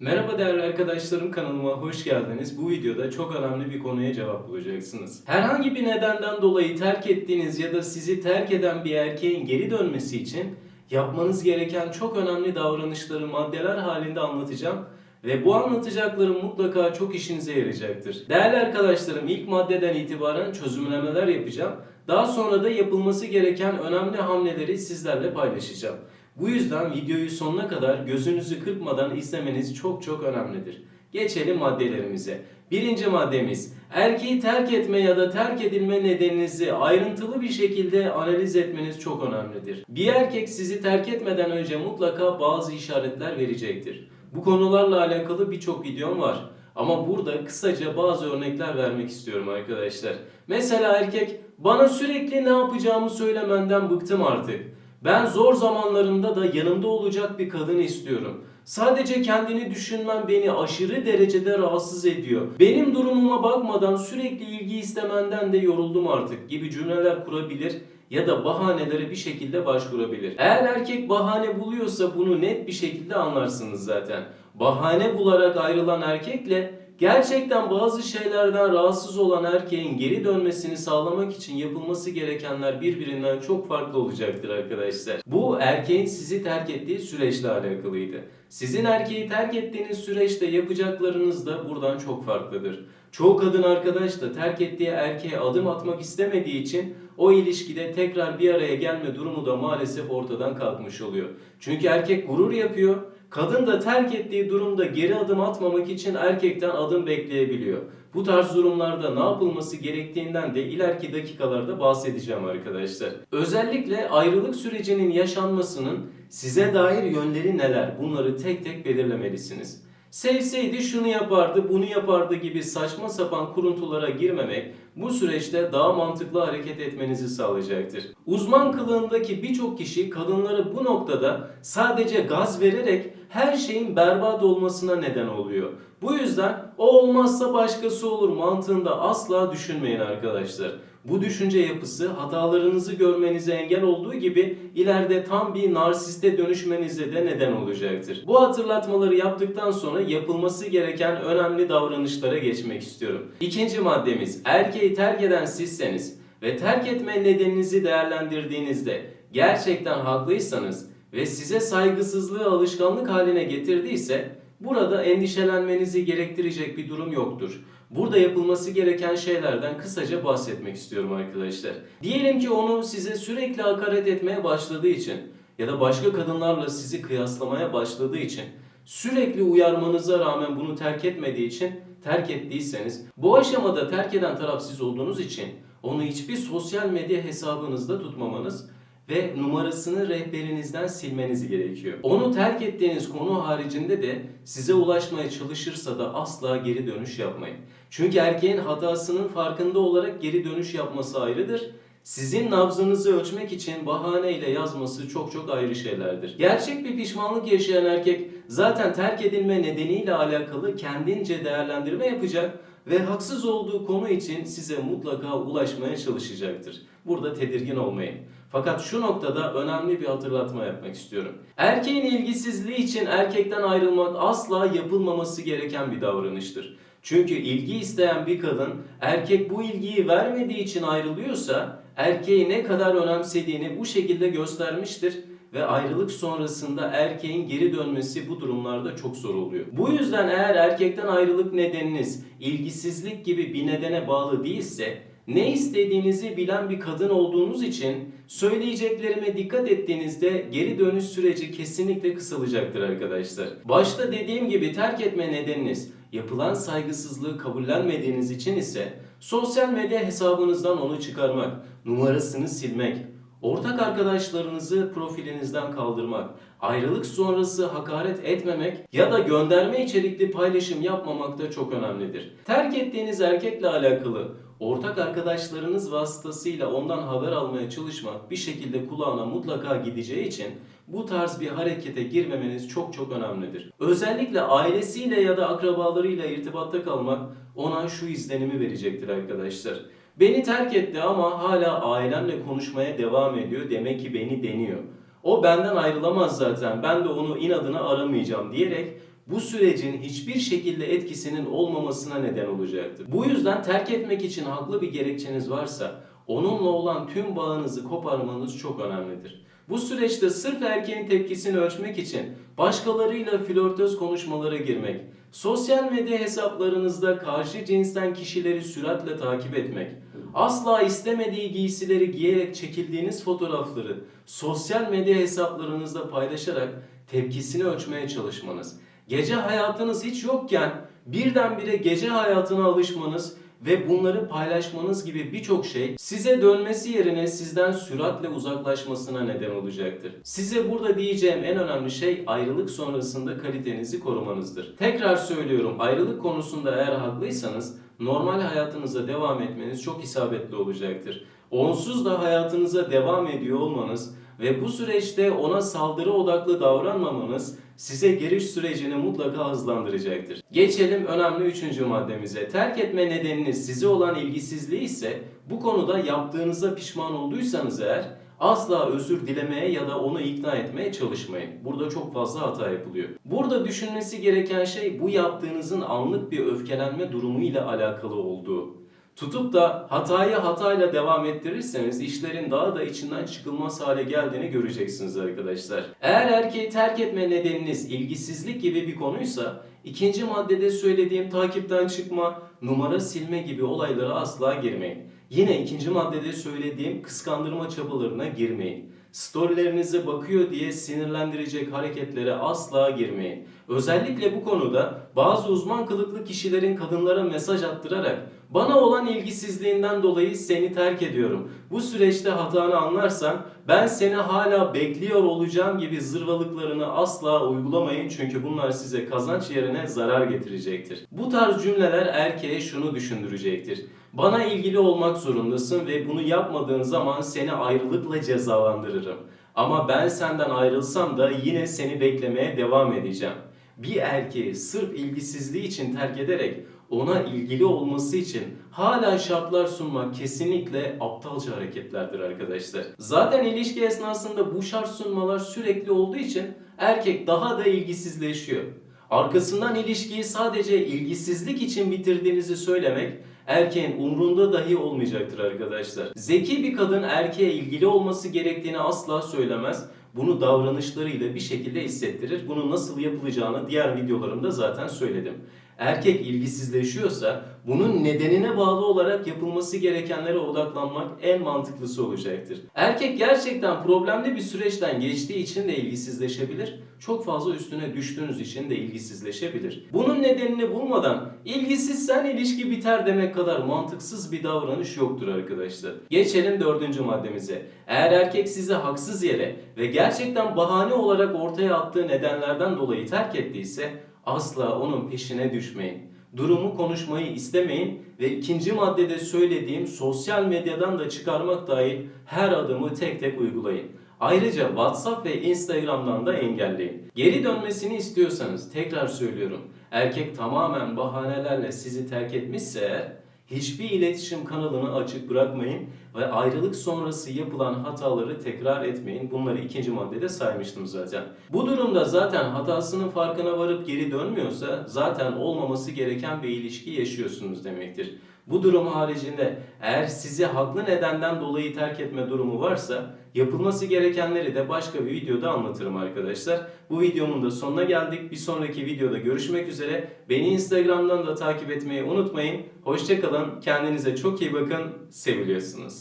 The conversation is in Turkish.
Merhaba değerli arkadaşlarım kanalıma hoş geldiniz. Bu videoda çok önemli bir konuya cevap bulacaksınız. Herhangi bir nedenden dolayı terk ettiğiniz ya da sizi terk eden bir erkeğin geri dönmesi için yapmanız gereken çok önemli davranışları maddeler halinde anlatacağım. Ve bu anlatacaklarım mutlaka çok işinize yarayacaktır. Değerli arkadaşlarım ilk maddeden itibaren çözümlemeler yapacağım. Daha sonra da yapılması gereken önemli hamleleri sizlerle paylaşacağım. Bu yüzden videoyu sonuna kadar gözünüzü kırpmadan izlemeniz çok çok önemlidir. Geçelim maddelerimize. Birinci maddemiz, erkeği terk etme ya da terk edilme nedeninizi ayrıntılı bir şekilde analiz etmeniz çok önemlidir. Bir erkek sizi terk etmeden önce mutlaka bazı işaretler verecektir. Bu konularla alakalı birçok videom var. Ama burada kısaca bazı örnekler vermek istiyorum arkadaşlar. Mesela erkek bana sürekli ne yapacağımı söylemenden bıktım artık. Ben zor zamanlarımda da yanımda olacak bir kadın istiyorum. Sadece kendini düşünmen beni aşırı derecede rahatsız ediyor. Benim durumuma bakmadan sürekli ilgi istemenden de yoruldum artık gibi cümleler kurabilir ya da bahanelere bir şekilde başvurabilir. Eğer erkek bahane buluyorsa bunu net bir şekilde anlarsınız zaten. Bahane bularak ayrılan erkekle Gerçekten bazı şeylerden rahatsız olan erkeğin geri dönmesini sağlamak için yapılması gerekenler birbirinden çok farklı olacaktır arkadaşlar. Bu erkeğin sizi terk ettiği süreçle alakalıydı. Sizin erkeği terk ettiğiniz süreçte yapacaklarınız da buradan çok farklıdır. Çoğu kadın arkadaş da terk ettiği erkeğe adım atmak istemediği için o ilişkide tekrar bir araya gelme durumu da maalesef ortadan kalkmış oluyor. Çünkü erkek gurur yapıyor. Kadın da terk ettiği durumda geri adım atmamak için erkekten adım bekleyebiliyor. Bu tarz durumlarda ne yapılması gerektiğinden de ileriki dakikalarda bahsedeceğim arkadaşlar. Özellikle ayrılık sürecinin yaşanmasının size dair yönleri neler? Bunları tek tek belirlemelisiniz. Sevseydi şunu yapardı, bunu yapardı gibi saçma sapan kuruntulara girmemek bu süreçte daha mantıklı hareket etmenizi sağlayacaktır. Uzman kılığındaki birçok kişi kadınları bu noktada sadece gaz vererek her şeyin berbat olmasına neden oluyor. Bu yüzden o olmazsa başkası olur mantığında asla düşünmeyin arkadaşlar. Bu düşünce yapısı hatalarınızı görmenize engel olduğu gibi ileride tam bir narsiste dönüşmenize de neden olacaktır. Bu hatırlatmaları yaptıktan sonra yapılması gereken önemli davranışlara geçmek istiyorum. İkinci maddemiz erkeği terk eden sizseniz ve terk etme nedeninizi değerlendirdiğinizde gerçekten haklıysanız ve size saygısızlığı alışkanlık haline getirdiyse burada endişelenmenizi gerektirecek bir durum yoktur. Burada yapılması gereken şeylerden kısaca bahsetmek istiyorum arkadaşlar. Diyelim ki onu size sürekli hakaret etmeye başladığı için ya da başka kadınlarla sizi kıyaslamaya başladığı için sürekli uyarmanıza rağmen bunu terk etmediği için terk ettiyseniz bu aşamada terk eden taraf siz olduğunuz için onu hiçbir sosyal medya hesabınızda tutmamanız ve numarasını rehberinizden silmeniz gerekiyor. Onu terk ettiğiniz konu haricinde de size ulaşmaya çalışırsa da asla geri dönüş yapmayın. Çünkü erkeğin hatasının farkında olarak geri dönüş yapması ayrıdır. Sizin nabzınızı ölçmek için bahaneyle yazması çok çok ayrı şeylerdir. Gerçek bir pişmanlık yaşayan erkek zaten terk edilme nedeniyle alakalı kendince değerlendirme yapacak ve haksız olduğu konu için size mutlaka ulaşmaya çalışacaktır. Burada tedirgin olmayın. Fakat şu noktada önemli bir hatırlatma yapmak istiyorum. Erkeğin ilgisizliği için erkekten ayrılmak asla yapılmaması gereken bir davranıştır. Çünkü ilgi isteyen bir kadın erkek bu ilgiyi vermediği için ayrılıyorsa erkeği ne kadar önemsediğini bu şekilde göstermiştir ve ayrılık sonrasında erkeğin geri dönmesi bu durumlarda çok zor oluyor. Bu yüzden eğer erkekten ayrılık nedeniniz ilgisizlik gibi bir nedene bağlı değilse ne istediğinizi bilen bir kadın olduğunuz için söyleyeceklerime dikkat ettiğinizde geri dönüş süreci kesinlikle kısalacaktır arkadaşlar. Başta dediğim gibi terk etme nedeniniz yapılan saygısızlığı kabullenmediğiniz için ise sosyal medya hesabınızdan onu çıkarmak, numarasını silmek, ortak arkadaşlarınızı profilinizden kaldırmak, ayrılık sonrası hakaret etmemek ya da gönderme içerikli paylaşım yapmamak da çok önemlidir. Terk ettiğiniz erkekle alakalı ortak arkadaşlarınız vasıtasıyla ondan haber almaya çalışmak bir şekilde kulağına mutlaka gideceği için bu tarz bir harekete girmemeniz çok çok önemlidir. Özellikle ailesiyle ya da akrabalarıyla irtibatta kalmak ona şu izlenimi verecektir arkadaşlar. Beni terk etti ama hala ailemle konuşmaya devam ediyor demek ki beni deniyor. O benden ayrılamaz zaten ben de onu inadına aramayacağım diyerek bu sürecin hiçbir şekilde etkisinin olmamasına neden olacaktır. Bu yüzden terk etmek için haklı bir gerekçeniz varsa onunla olan tüm bağınızı koparmanız çok önemlidir. Bu süreçte sırf erkeğin tepkisini ölçmek için başkalarıyla flörtöz konuşmalara girmek, sosyal medya hesaplarınızda karşı cinsten kişileri süratle takip etmek, asla istemediği giysileri giyerek çekildiğiniz fotoğrafları sosyal medya hesaplarınızda paylaşarak tepkisini ölçmeye çalışmanız, gece hayatınız hiç yokken birdenbire gece hayatına alışmanız ve bunları paylaşmanız gibi birçok şey size dönmesi yerine sizden süratle uzaklaşmasına neden olacaktır. Size burada diyeceğim en önemli şey ayrılık sonrasında kalitenizi korumanızdır. Tekrar söylüyorum ayrılık konusunda eğer haklıysanız normal hayatınıza devam etmeniz çok isabetli olacaktır. Onsuz da hayatınıza devam ediyor olmanız ve bu süreçte ona saldırı odaklı davranmamanız size giriş sürecini mutlaka hızlandıracaktır. Geçelim önemli üçüncü maddemize. Terk etme nedeniniz size olan ilgisizliği ise bu konuda yaptığınıza pişman olduysanız eğer asla özür dilemeye ya da onu ikna etmeye çalışmayın. Burada çok fazla hata yapılıyor. Burada düşünmesi gereken şey bu yaptığınızın anlık bir öfkelenme durumu ile alakalı olduğu. Tutup da hatayı hatayla devam ettirirseniz işlerin daha da içinden çıkılmaz hale geldiğini göreceksiniz arkadaşlar. Eğer erkeği terk etme nedeniniz ilgisizlik gibi bir konuysa ikinci maddede söylediğim takipten çıkma, numara silme gibi olaylara asla girmeyin. Yine ikinci maddede söylediğim kıskandırma çabalarına girmeyin. Storylerinize bakıyor diye sinirlendirecek hareketlere asla girmeyin. Özellikle bu konuda bazı uzman kılıklı kişilerin kadınlara mesaj attırarak bana olan ilgisizliğinden dolayı seni terk ediyorum. Bu süreçte hatanı anlarsan ben seni hala bekliyor olacağım gibi zırvalıklarını asla uygulamayın çünkü bunlar size kazanç yerine zarar getirecektir. Bu tarz cümleler erkeğe şunu düşündürecektir. Bana ilgili olmak zorundasın ve bunu yapmadığın zaman seni ayrılıkla cezalandırırım. Ama ben senden ayrılsam da yine seni beklemeye devam edeceğim. Bir erkeği sırf ilgisizliği için terk ederek ona ilgili olması için hala şartlar sunmak kesinlikle aptalca hareketlerdir arkadaşlar. Zaten ilişki esnasında bu şart sunmalar sürekli olduğu için erkek daha da ilgisizleşiyor. Arkasından ilişkiyi sadece ilgisizlik için bitirdiğinizi söylemek erkeğin umrunda dahi olmayacaktır arkadaşlar. Zeki bir kadın erkeğe ilgili olması gerektiğini asla söylemez. Bunu davranışlarıyla bir şekilde hissettirir. Bunu nasıl yapılacağını diğer videolarımda zaten söyledim. Erkek ilgisizleşiyorsa bunun nedenine bağlı olarak yapılması gerekenlere odaklanmak en mantıklısı olacaktır. Erkek gerçekten problemli bir süreçten geçtiği için de ilgisizleşebilir. Çok fazla üstüne düştüğünüz için de ilgisizleşebilir. Bunun nedenini bulmadan ilgisizsen ilişki biter demek kadar mantıksız bir davranış yoktur arkadaşlar. Geçelim dördüncü maddemize. Eğer erkek sizi haksız yere ve gerçekten bahane olarak ortaya attığı nedenlerden dolayı terk ettiyse asla onun peşine düşmeyin. Durumu konuşmayı istemeyin ve ikinci maddede söylediğim sosyal medyadan da çıkarmak dahil her adımı tek tek uygulayın. Ayrıca WhatsApp ve Instagram'dan da engelleyin. Geri dönmesini istiyorsanız tekrar söylüyorum. Erkek tamamen bahanelerle sizi terk etmişse hiçbir iletişim kanalını açık bırakmayın ve ayrılık sonrası yapılan hataları tekrar etmeyin. Bunları ikinci maddede saymıştım zaten. Bu durumda zaten hatasının farkına varıp geri dönmüyorsa zaten olmaması gereken bir ilişki yaşıyorsunuz demektir. Bu durum haricinde eğer sizi haklı nedenden dolayı terk etme durumu varsa yapılması gerekenleri de başka bir videoda anlatırım arkadaşlar. Bu videomun da sonuna geldik. Bir sonraki videoda görüşmek üzere. Beni Instagram'dan da takip etmeyi unutmayın. Hoşçakalın. Kendinize çok iyi bakın. Seviliyorsunuz.